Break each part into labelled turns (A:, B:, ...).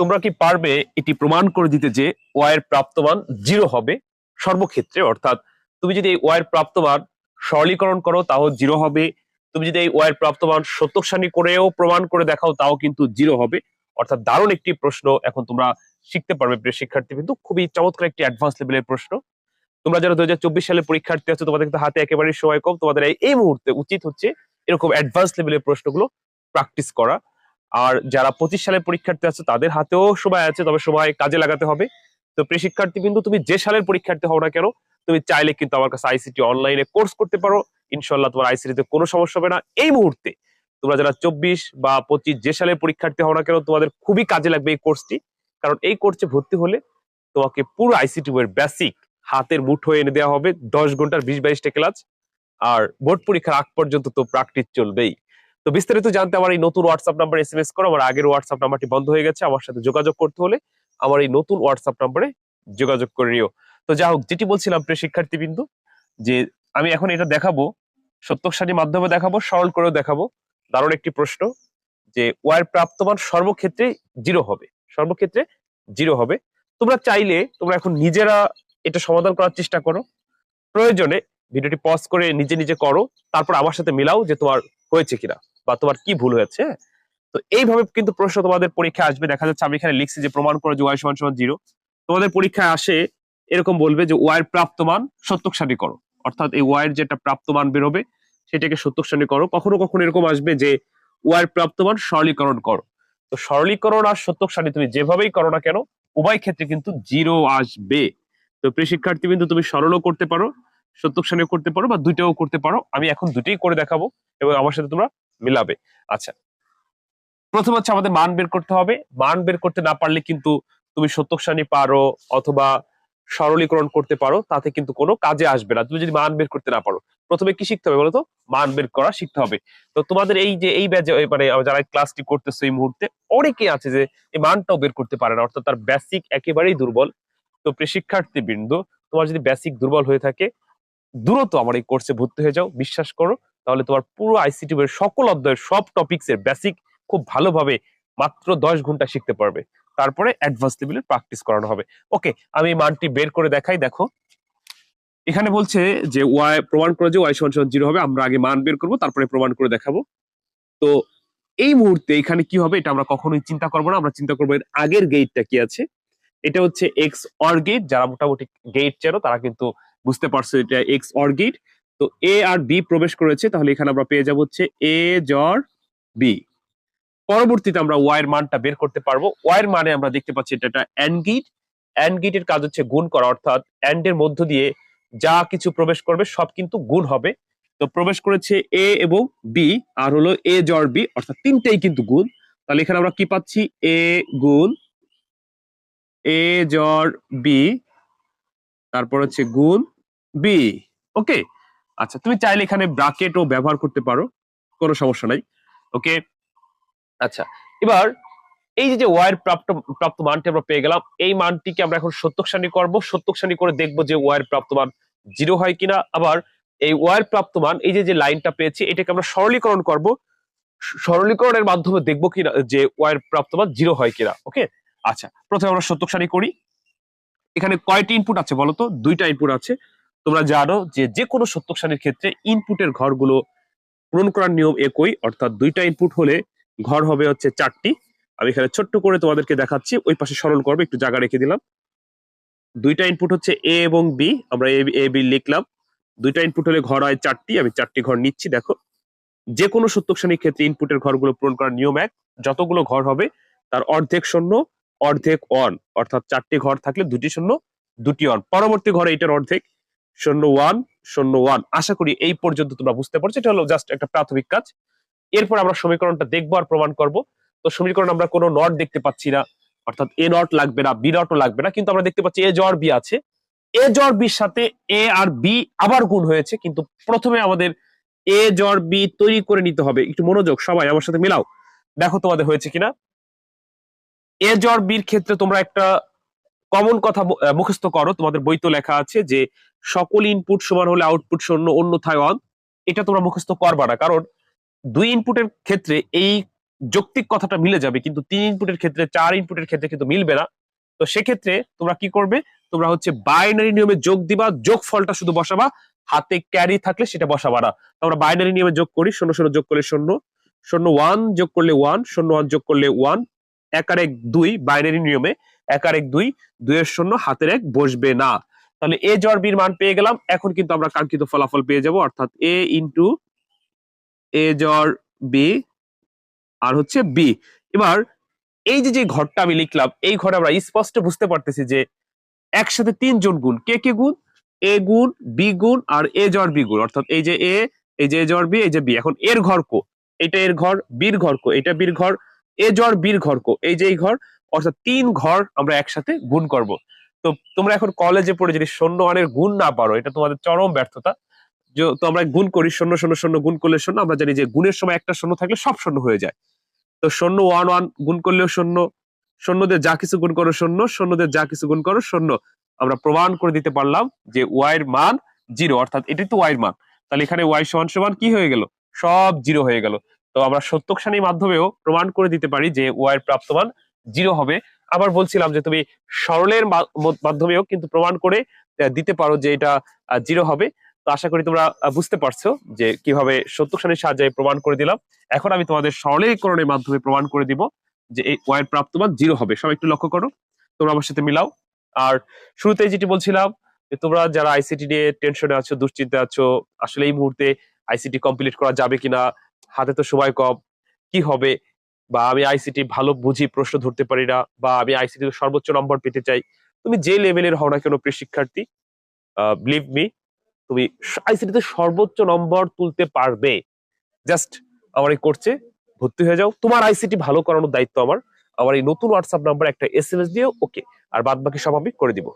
A: তোমরা কি পারবে এটি প্রমাণ করে দিতে যে ওয়াই এর প্রাপ্তমান জিরো হবে সর্বক্ষেত্রে? অর্থাৎ তুমি যদি এই ওয়াই এর প্রাপ্তমান সরলীকরণ করো, তাও জিরো হবে। তুমি যদি এই ওয়াই এর প্রাপ্তমান সত্যক সারণী করেও প্রমাণ করে দেখাও, তাও কিন্তু জিরো হবে। অর্থাৎ দারুণ একটি প্রশ্ন এখন তোমরা শিখতে পারবে প্রিয় শিক্ষার্থী কিন্তু খুবই চমৎকার একটি অ্যাডভান্স লেভেলের প্রশ্ন। তোমরা যারা দু হাজার চব্বিশ সালে পরীক্ষার্থী আছো, তোমাদের কিন্তু হাতে একেবারে সময় কম। তোমাদের এই মুহূর্তে উচিত হচ্ছে এরকম অ্যাডভান্স লেভেলের প্রশ্নগুলো প্র্যাকটিস করা। আর যারা পঁচিশ সালের পরীক্ষার্থী আছে, তাদের হাতেও সময় আছে, তবে সময় কাজে লাগাতে হবে। তো প্রিয় শিক্ষার্থী কিন্তু তুমি যে সালের পরীক্ষার্থী হও না কেন, তুমি চাইলে কিন্তু আমার কাছে আইসিটি অনলাইনে কোর্স করতে পারো। ইনশাল্লাহ তোমার আইসিটিতে কোনো সমস্যা হবে না। এই মুহূর্তে তোমরা যারা চব্বিশ বা পঁচিশ যে সালের পরীক্ষার্থী হও না কেন, তোমাদের খুবই কাজে লাগবে এই কোর্সটি কারণ এই কোর্সে ভর্তি হলে তোমাকে পুরো আইসিটি এর বেসিক হাতের মুঠো এনে দেওয়া হবে। দশ ঘণ্টার বিশ বাইশটা ক্লাস আর বোর্ড পরীক্ষার আগ পর্যন্ত তো প্র্যাকটিস চলবেই। তো বিস্তারিত জানতে আমার এই নতুন WhatsApp number S M S করো, আমার আগের হোয়াটসঅ্যাপ নাম্বারটি বন্ধ হয়ে গেছে, আমার সাথে যোগাযোগ করতে হলে আমার এই নতুন হোয়াটসঅ্যাপ নাম্বারে যোগাযোগ করে নিও। তো যা হোক, যেটি বলছিলাম প্রিয় শিক্ষার্থী বিন্দু যে আমি এখন এটা দেখাবো সত্যক সারির মাধ্যমে দেখাবো, সরল করেও দেখাবো, দারুণ একটি প্রশ্ন, যে ওয়ার প্রাপ্তমান সর্বক্ষেত্রে জিরো হবে, সর্বক্ষেত্রে জিরো হবে। তোমরা চাইলে, তোমরা এখন নিজেরা এটা সমাধান করার চেষ্টা করো। প্রয়োজনে, ভিডিওটি পজ করে নিজে নিজে করো, তারপর আমার সাথে মিলাও যে তোমার হয়েছে কিনা। বা তোমার কি ভুল হয়েছে? হ্যাঁ? তো এইভাবে কিন্তু প্রশ্ন তোমাদের পরীক্ষায় আসবে। দেখা যাচ্ছে আমি এখানে লিখছি যে প্রমাণ করো যে ওয়াই সমান সমান জিরো তোমাদের পরীক্ষায় আসে এরকম বলবে যে ওয়াই এর প্রাপ্তমান সত্যক সারণী করো। অর্থাৎ এই ওয়াই যেটা প্রাপ্তমান বেরোবে, সেটাকে সত্যক সারণী করো। কখনো কখনো এরকম আসবে যে ওয়াই এর প্রাপ্তমান সরলীকরণ করো। তো সরলীকরণ আর সত্যক সারণী তুমি যেভাবেই করো না কেন, উভয় ক্ষেত্রে কিন্তু জিরো আসবে। তো প্রিয় শিক্ষার্থী কিন্তু তুমি সরলও করতে পারো, সত্যক সারণীও করতে পারো বা দুইটাও করতে পারো। আমি এখন দুটোই করে দেখাবো এবং আমার সাথে তোমরা মিলাবে। আচ্ছা। প্রথম হচ্ছে আমাদের মান বের করতে হবে। মান বের করতে না পারলে কিন্তু তুমি সত্যক পারো অথবা সরলীকরণ করতে পারো, তাতে কিন্তু কোনো কাজে আসবে না। তুমি যদি মান বের করতে না পারো, প্রথমে কি শিখতে হবে বলতো? মান বের করা শিখতে হবে। তো তোমাদের এই যে, এই ব্যাচে মানে যারা ক্লাসটি করতেছে এই মুহূর্তে, অনেকে আছে যে, এই মানটাও বের করতে পারে না, অর্থাৎ তার বেসিক একেবারেই দুর্বল। তো প্রিয় শিক্ষার্থী বৃন্দ তোমার যদি বেসিক দুর্বল হয়ে থাকে, দ্রুত আমার এই কোর্সে ভর্তি হয়ে যাও। বিশ্বাস করো তাহলে তোমার পুরো আইসিটি এর সকল অধ্যায়ের সব টপিকস এর বেসিক খুব ভালোভাবে মাত্র দশ ঘণ্টা শিখতে পারবে। তারপরে অ্যাডভান্স লেভেলের প্র্যাকটিস করানো হবে। ওকে আমি মানটি বের করে দেখাই, দেখো। এখানে বলছে যে ওয়াই প্রমাণ করে যে ওয়াই সমান সমান জিরো হবে, আমরা আগে মান বের করব, তারপরে প্রমাণ করে দেখাবো। তো এই মুহূর্তে এখানে কি হবে, এটা আমরা কখনোই চিন্তা করব না, আমরা চিন্তা করব এর আগের গেটটা কি আছে। এটা হচ্ছে এক্স অর গেট যারা মোটামুটি গেট চেনো, তারা কিন্তু বুঝতে পারছ এটা এক্স অর গেট তো এ আর বি প্রবেশ করেছে, তাহলে এখানে আমরা পেয়ে যাব হচ্ছে এ জর বি পরবর্তীতে আমরা ওয়াই এর মানটা বের করতে পারব। ওয়াই এর মানে আমরা দেখতে পাচ্ছি এটা একটা অ্যান্ড গেট অ্যান্ড গেটের কাজ হচ্ছে গুণ করা, অর্থাৎ অ্যান্ড এর মধ্য দিয়ে যা কিছু প্রবেশ করবে, সব কিন্তু গুণ হবে। তো প্রবেশ করেছে এ এবং বি আর হলো এ জর বি অর্থাৎ তিনটেই কিন্তু গুণ। তাহলে এখানে আমরা কি পাচ্ছি? এ গুণ এ জর বি তারপর হচ্ছে গুণ বি ওকে আচ্ছা তুমি চাইলে এখানে ব্রাকেটও ব্যবহার করতে পারো, কোনো সমস্যা নাই ওকে আচ্ছা এবার এই যে ওয়ার প্রাপ্ত প্রাপ্ত মানটি আমরা পেয়ে গেলাম, এই মানটিকে আমরা এখন সত্যক শ্রেণি করব সত্যক শ্রেণি করে দেখব যে ওয়ার প্রাপ্ত মান জিরো হয় কিনা। আবার এই ওয়ার প্রাপ্ত মান, এই যে লাইনটা পেয়েছি, এটাকে আমরা সরলীকরণ করব, সরলীকরণের মাধ্যমে দেখব কিনা, যে ওয়ার প্রাপ্ত মান জিরো হয় কিনা ওকে আচ্ছা প্রথমে আমরা সত্যক সারি করি। এখানে কয়টি ইনপুট আছে বলতো? দুইটা ইনপুট আছে। তোমরা জানো যে যে কোনো সত্যক ক্ষেত্রে ইনপুটের ঘরগুলো পূরণ করার নিয়ম একই, অর্থাৎ দুইটা ইনপুট হলে ঘর হবে হচ্ছে চারটি। আমি এখানে ছোট্ট করে তোমাদেরকে দেখাচ্ছি, ওই পাশে সরল করবে, একটু জায়গা রেখে দিলাম। দুইটা ইনপুট হচ্ছে এ এবং বি আমরা এ বি লিখলাম। দুইটা ইনপুট হলে ঘর হয় চারটি, আমি চারটি ঘর নিচ্ছি, দেখো। যে কোনো সত্যক শ্রেণির ক্ষেত্রে ইনপুটের ঘরগুলো পূরণ করার নিয়ম এক, যতগুলো ঘর হবে, তার অর্ধেক শূন্য, অর্ধেক অন অর্থাৎ চারটি ঘর থাকলে দুটি শূন্য, দুটি অন পরবর্তী ঘরে এটার অর্ধেক শূন্য ওয়ান শূন্য ওয়ান। আশা করি এই পর্যন্ত তোমরা বুঝতে পারছ। এটা হলো জাস্ট একটা প্রাথমিক কাজ। এরপর আমরা সমীকরণটা দেখব আর প্রমাণ করব। তো সমীকরণ আমরা কোনো নট দেখতে পাচ্ছি না। অর্থাৎ এ নট লাগবে না বি নটও লাগবে না। কিন্তু আমরা দেখতে পাচ্ছি এ জর বি আছে। এ জর বির সাথে এ আর বি আবার গুণ হয়েছে। কিন্তু প্রথমে আমাদের এ জর বি তৈরি করে নিতে হবে। একটু মনোযোগ, সবাই আমার সাথে মিলাও। দেখো তোমাদের হয়েছে কিনা? এ জর বির ক্ষেত্রে তোমরা একটা কমন কথা মুখস্থ করো। তোমাদের বইতে লেখা আছে যে সকল ইনপুট সমান হলে আউটপুট শূন্য, অন্যথায় অন এটা তোমরা মুখস্থ করবা না। কারণ দুই ইনপুটের ক্ষেত্রে এই যৌক্তিক কথাটা মিলে যাবে, কিন্তু তিন ইনপুটের ক্ষেত্রে, চার ইনপুটের ক্ষেত্রে কিন্তু মিলবে না। তো সেক্ষেত্রে তোমরা কি করবে? তোমরা হচ্ছে বাইনারি নিয়মে যোগ দিবা যোগ ফলটা শুধু বসাবা, হাতে ক্যারি থাকলে সেটা বসাবা না। আমরা বাইনারি নিয়মে যোগ করি, শূন্য শূন্য যোগ করলে শূন্য শূন্য ওয়ান যোগ করলে ওয়ান শূন্য ওয়ান যোগ করলে ওয়ান এক আর এক দুই বাইনারি নিয়মে, এক আর এক দুই, দুইয়ের শূন্য, হাতের এক বসবে না। তাহলে এ জ্বর বির মান পেয়ে গেলাম। এখন কিন্তু আমরা কাঙ্ক্ষিত ফলাফল পেয়ে যাব, অর্থাৎ এ ইন্টু এ জ্বর বি আর হচ্ছে বি এবার এই যে যে ঘরটা আমি লিখলাম, এই ঘরে আমরা স্পষ্ট বুঝতে পারতেছি যে একসাথে তিনজন গুণ। কে কে গুণ? এ গুণ বি গুণ আর এ জ্বর বি গুণ। অর্থাৎ এই যে এ এই যে জ্বর বি এই যে বি এখন এর ঘর কো? এটা এর ঘর, বীর ঘর কো? এটা বীর ঘর এ জ্বর বীর ঘর কো? এই যে এই ঘর, অর্থাৎ তিন ঘর আমরা একসাথে গুণ করব। তো তোমরা এখন কলেজে পড়ে যদি শূন্য আনের গুণ না পারো, এটা তোমাদের চরম ব্যর্থতা। তো আমরা গুণ করি, শূন্য শূন্য শূন্য গুণ করলে শূন্য, আমরা জানি যে গুণের সময় একটা শূন্য থাকলে সব শূন্য হয়ে যায়। তো শূন্য ওয়ান ওয়ান গুণ করলেও শূন্য, শূন্যদের যা কিছু গুণ করো শূন্য, শূন্যদের যা কিছু গুণ করো শূন্য। আমরা প্রমাণ করে দিতে পারলাম যে ওয়াই এর মান জিরো অর্থাৎ এটাই তো ওয়াই এর মান। তাহলে এখানে ওয়াই সমান সমান কি হয়ে গেল? সব জিরো হয়ে গেল। তো আমরা সত্যক সারণীর মাধ্যমেও প্রমাণ করে দিতে পারি যে ওয়াই এর প্রাপ্ত মান জিরো হবে। আবার বলছিলাম যে তুমি সরলের মাধ্যমেও কিন্তু প্রমাণ করে দিতে পারো যে এটা জিরো হবে। তো আশা করি তোমরা বুঝতে পারছ যে কীভাবে সত্যক সারণীর সাহায্যে প্রমাণ করে দিলাম। এখন আমি তোমাদের সরলীকরণের মাধ্যমে প্রমাণ করে দিব যে এই ওয়াই এর প্রাপ্ত মান জিরো হবে। সব একটু লক্ষ্য করো। তোমরা আমার সাথে মিলাও। আর শুরুতেই যেটি বলছিলাম যে তোমরা যারা আইসিটি নিয়ে টেনশনে আছো দুশ্চিন্তা আছো, আসলে এই মুহূর্তে আইসিটি কমপ্লিট করা যাবে কিনা, হাতে তো সময় কম, কি হবে বা আমি আইসিটি ভালো বুঝি, প্রশ্ন ধরতে পারি না, বা আমি আইসিটি সর্বোচ্চ নম্বর পেতে চাই, তুমি যে লেভেলের হও না কেন প্রিয় শিক্ষার্থী বিলিভ মি তুমি আইসিটিতে সর্বোচ্চ নম্বর তুলতে পারবে। জাস্ট আমার এই কোর্সে ভর্তি হয়ে যাও। তোমার আইসিটি ভালো করানোর দায়িত্ব আমার। আমার এই নতুন হোয়াটসঅ্যাপ নাম্বার একটা এস এম এস দিয়ে ওকে আর বাদ বাকি সব আমি করে দিব।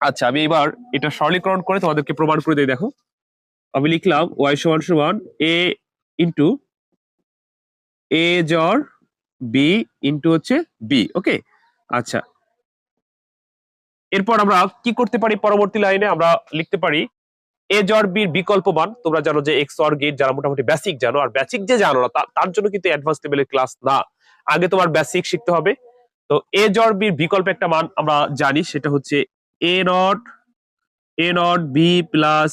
A: আচ্ছা আমি এবার এটা সরলীকরণ করে তোমাদেরকে প্রমাণ করে দিই, দেখো। আমি লিখলাম ওয়াই সমান সমান এ ইন্টু এ জ্বর বি ইন্টু হচ্ছে বি ওকে আচ্ছা। এরপর আমরা কি করতে পারি পরবর্তী লাইনে? আমরা লিখতে পারি এ জ্বর বির বিকল্প মান তোমরা জানো যে এক্স অর গেট যারা মোটামুটি বেসিক জানো, আর বেসিক যে জানো না তার জন্য কিন্তু অ্যাডভান্স লেভেলের ক্লাস না। আগে তোমার বেসিক শিখতে হবে। তো এ জ্বর বির বিকল্প একটা মান আমরা জানি, সেটা হচ্ছে A not A not B plus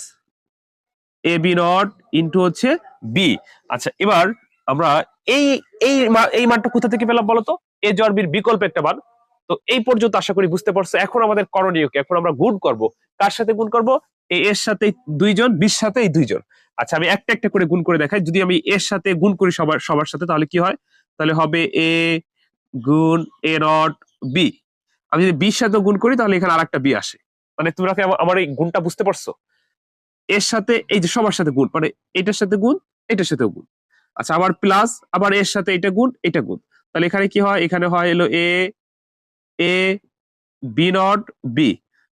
A: A B not into হচ্ছে বি আচ্ছা এবার আমরা এই এই এই মানটা কোথা থেকে পেলাম বলতো? এ জর্বির বিকল্প একটা মান তো এই পর্যন্ত আশা করি বুঝতে পারছ, এখন আমাদের করণীয় কি এখন আমরা গুণ করব। কার সাথে গুণ করব? এর সাথে দুইজন বির সাথে এই দুইজন। আচ্ছা আমি একটা একটা করে গুণ করে দেখাই। যদি আমি এর সাথে গুণ করি সবার সবার সাথে, তাহলে কি হয়? তাহলে হবে এ গুণ এ নট বি। আমি যদি বির সাথে গুণ করি, তাহলে এখানে আরেকটা বি আসে। মানে তোমরা কি আমার এই গুণটা বুঝতে পারছ? এর সাথে, এই যে সবার সাথে গুণ মানে এটার সাথে গুণ, এটার সাথেও গুণ। আচ্ছা আবার প্লাস আবার এর সাথে এটা গুণ এটা গুণ। তাহলে এখানে কি হয়? এখানে হয় এলো A A B not B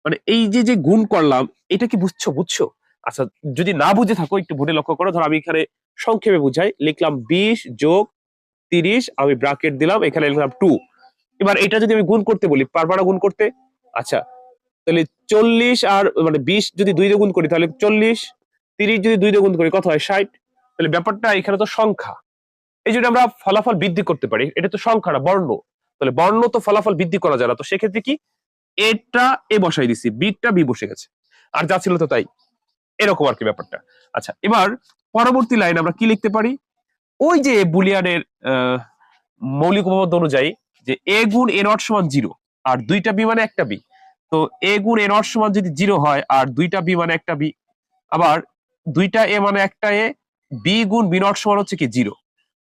A: মানে এই যে যে গুণ করলাম, এটা কি বুঝছ বুঝছ? আচ্ছা যদি না বুঝে থাকো, একটু ভুলে লক্ষ্য করো। ধর আমি এখানে সংক্ষেপে বুঝাই। লিখলাম বিশ যোগ তিরিশ, আমি ব্রাকেট দিলাম, এখানে লিখলাম টু এবার এটা যদি আমি গুণ করতে বলি, পারবা গুণ করতে? আচ্ছা তাহলে চল্লিশ আর মানে বিশ যদি দুই দিয়ে গুণ করি, তাহলে চল্লিশ, তিরিশ যদি দুই দিয়ে গুণ করি, কত হয়? ষাট। তাহলে ব্যাপারটা এখানে তো সংখ্যা। এই জন্য আমরা ফলাফল বৃদ্ধি করতে পারি, এটা তো সংখ্যা না, বর্ণ। তাহলে বর্ণ তো ফলাফল বৃদ্ধি করা যায় না, তো সেক্ষেত্রে কি? এটা এ বসাই দিছি বিটা বি বসে গেছে। আর যা ছিল তো তাই। এরকম আর কি ব্যাপারটা। আচ্ছা এবার পরবর্তী লাইন আমরা কি লিখতে পারি? ওই যে বুলিয়ানের মৌলিক উপপাদ্য অনুযায়ী যে এ গুণ এ নট সমান জিরো আর দুইটা বি মানে একটা বি তো এ গুণ এ নট সমান যদি জিরো হয়, আর দুইটা বি মানে একটা বি আবার দুইটা এ মানে একটা এ বি গুণ বি নট সমান হচ্ছে কি জিরো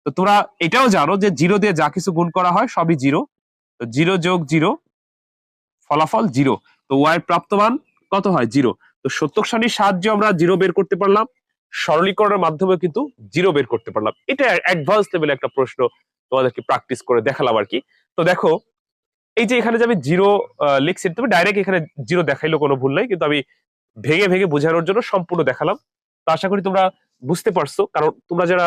A: তো তোমরা এটাও জানো যে জিরো দিয়ে যা কিছু গুণ করা হয় সবই জিরো তো জিরো যোগ জিরো ফলাফল জিরো তো ওয়াই প্রাপ্তমান কত হয় জিরো তো সত্যক সারণীর সাহায্যে আমরা জিরো বের করতে পারলাম। সরলীকরণের মাধ্যমে কিন্তু জিরো বের করতে পারলাম। এটা অ্যাডভান্স লেভেলে একটা প্রশ্ন তোমাদেরকে প্র্যাকটিস করে দেখালাম আর কি। তো দেখো, এই যে এখানে যে আমি জিরো লিখছি তুমি ডাইরেক্ট এখানে জিরো দেখাইলো কোনো ভুল নাই, কিন্তু আমি ভেঙে ভেঙে বোঝানোর জন্য সম্পূর্ণ দেখালাম। তো আশা করি তোমরা বুঝতে পারছ? কারণ তোমরা যারা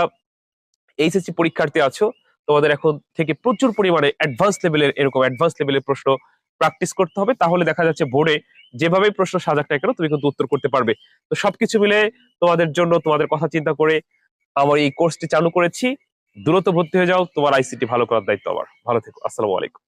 A: এইচএসসি পরীক্ষার্থী আছো, তোমাদের এখন থেকে প্রচুর পরিমাণে অ্যাডভান্স লেভেলের এরকম অ্যাডভান্স লেভেলের প্রশ্ন প্র্যাকটিস করতে হবে। তাহলে দেখা যাচ্ছে বোর্ডে যেভাবে প্রশ্ন সাজাক না কেন, তুমি কিন্তু উত্তর করতে পারবে। তো সবকিছু মিলে তোমাদের জন্য তোমাদের কথা চিন্তা করে আমার এই কোর্সটি চালু করেছি। দ্রুত ভর্তি হয়ে যাও, তোমার আইসিটি ভালো করার দায়িত্ব আমার। ভালো থেকো, আসসালামু আলাইকুম।